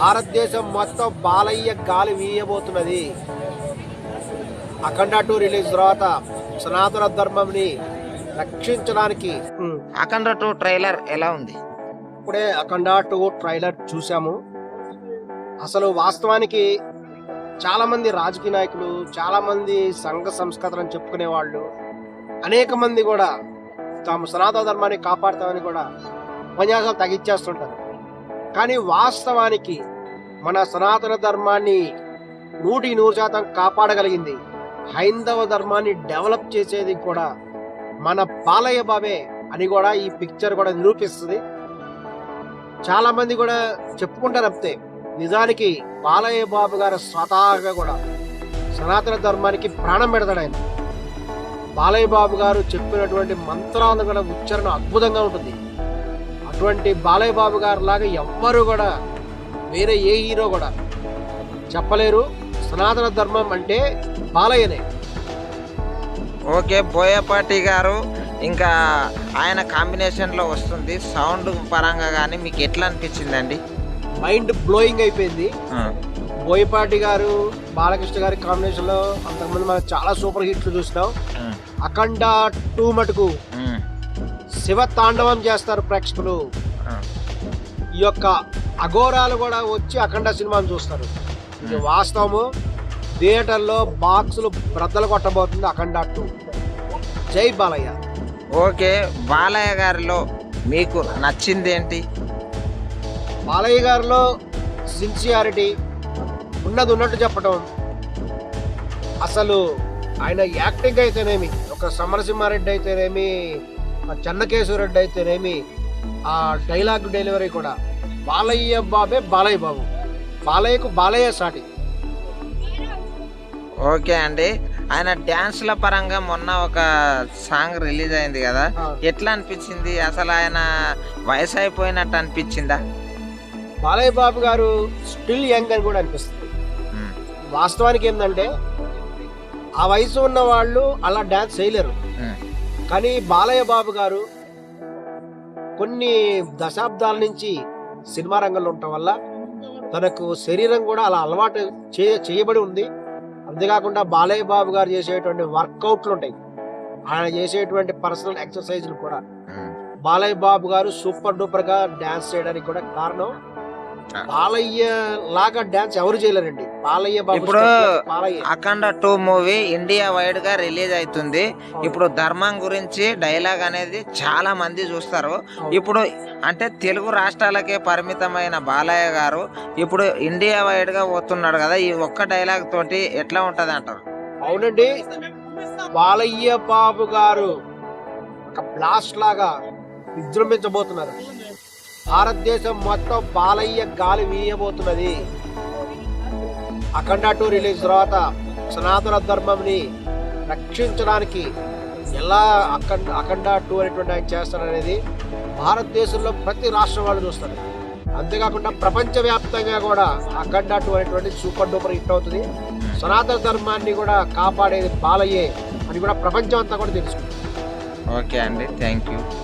భారతదేశం మొత్తం బాలయ్య గాలి వీయబోతున్నది. అఖండ టూ రిలీజ్ తర్వాత సనాతన ధర్మంని రక్షించడానికి. అఖండ టూ ట్రైలర్ ఎలా ఉంది? ఇప్పుడే అఖండ టూ ట్రైలర్ చూసాము అసలు వాస్తవానికి చాలా మంది రాజకీయ నాయకులు చాలా మంది సంఘ సంస్కృతులను చెప్పుకునే వాళ్ళు అనేక మంది కూడా తాము సనాతన ధర్మాన్ని కాపాడుతామని కూడా ఉపన్యాసాలు తగ్గించేస్తుంటారు కానీ వాస్తవానికి మన సనాతన ధర్మాన్ని నూటి నూరు శాతం కాపాడగలిగింది. హైందవ ధర్మాన్ని డెవలప్ చేసేది కూడా మన బాలయ్య బాబే అని కూడా ఈ పిక్చర్ కూడా నిరూపిస్తుంది. చాలా మంది కూడా చెప్పుకుంటారు అంతే. నిజానికి బాలయ్య బాబు గారు స్వతహాగా కూడా సనాతన ధర్మానికి ప్రాణం పెడతాడు ఆయన. బాలయ్య బాబు గారు చెప్పినటువంటి మంత్రాలను కూడా ఉచ్చారణ అద్భుతంగా ఉంటుంది. అటువంటి బాలయ్య బాబు గారు లాగా ఎవ్వరు కూడా వేరే ఏ హీరో కూడా చెప్పలేరు. సనాతన ధర్మం అంటే బాలయ్యనే. ఓకే బోయపాటి గారు ఇంకా ఆయన కాంబినేషన్లో వస్తుంది. సౌండ్ పరంగా కానీ మీకు ఎట్లా అనిపించిందండి? మైండ్ బ్లోయింగ్ అయిపోయింది. బోయపాటి గారు బాలకృష్ణ గారి కాంబినేషన్లో అంతకుముందు మనం చాలా సూపర్ హిట్లు చూసినాం. అఖండ టూ మటుకు. శివ తాండవం చేస్తారు ప్రేక్షకులు. ఈ యొక్క అఘోరాలు కూడా వచ్చి అఖండ సినిమాను చూస్తారు. ఇది వాస్తవము. థియేటర్లో బాక్సులు బ్రద్దలు కొట్టబోతుంది అఖండ టూ. జై బాలయ్య. ఓకే బాలయ్య గారిలో మీకు నచ్చింది ఏంటి బాలయ్య గారిలో సిన్సియారిటీ ఉన్నది ఉన్నట్టు చెప్పడం అసలు ఆయన యాక్టింగ్ అయితేనేమి ఒక సమరసింహారెడ్డి అయితేనేమి ఆ చెన్నకేశ్వరరెడ్డి అయితేనేమి ఆ డైలాగ్ డెలివరీ కూడా బాలయ్య బాబే బాలయ్య బాబు. బాలయ్యకు బాలయ్య సాటి. ఓకే అండి. ఆయన డ్యాన్స్ల పరంగా మొన్న ఒక సాంగ్ రిలీజ్ అయింది కదా. ఎట్లా అనిపించింది? అసలు ఆయన వయసు అయిపోయినట్టు అనిపించిందా? బాలయ్య బాబు గారు స్టిల్ యంగ్ అని కూడా అనిపిస్తుంది. వాస్తవానికి ఏంటంటే ఆ వయసు ఉన్న వాళ్ళు అలా డ్యాన్స్ చేయలేరు. కానీ బాలయ్య బాబు గారు కొన్ని దశాబ్దాల నుంచి సినిమా రంగంలో ఉండటం వల్ల తనకు శరీరం కూడా అలా అలవాటు చే చేయబడి ఉంది. అంతేకాకుండా బాలయ్య బాబు గారు చేసేటువంటి వర్కౌట్లు ఉంటాయి. ఆయన చేసేటువంటి పర్సనల్ ఎక్సర్సైజ్లు కూడా. బాలయ్య బాబు గారు సూపర్ డూపర్గా డాన్స్ చేయడానికి కూడా కారణం బాలయ్య లాగా డాన్స్ ఎవరు చేయలేరండి. బాలయ్య బాబు ఇప్పుడు అఖండ టూ మూవీ ఇండియా వైడ్గా రిలీజ్ అవుతుంది ఇప్పుడు ధర్మం గురించి డైలాగ్ అనేది చాలా మంది చూస్తారు. ఇప్పుడు అంటే తెలుగు రాష్ట్రాలకే పరిమితమైన బాలయ్య గారు ఇప్పుడు ఇండియా వైడ్గా పోతున్నాడు కదా ఈ ఒక్క డైలాగ్ తోటి ఎట్లా ఉంటది అంటారు? అవునండి. బాలయ్య బాబు గారు ఒక బ్లాస్ట్ లాగా విజృంభించబోతున్నారు. భారతదేశం మొత్తం బాలయ్య గాలి వీయబోతున్నది. అఖండ టూ రిలీజ్ తర్వాత సనాతన ధర్మంని రక్షించడానికి ఎలా అఖండ అఖండ టూ అనేటువంటి ఆయన చేస్తారనేది భారతదేశంలో ప్రతి రాష్ట్రం వాళ్ళు చూస్తారు. అంతేకాకుండా ప్రపంచవ్యాప్తంగా కూడా అఖండ టూ అనేటువంటి సూపర్ డూపర్ హిట్ అవుతుంది. సనాతన ధర్మాన్ని కూడా కాపాడేది బాలయ్యే అని కూడా ప్రపంచం అంతా కూడా తెలుసుకుంటుంది ఓకే అండి. Thank you.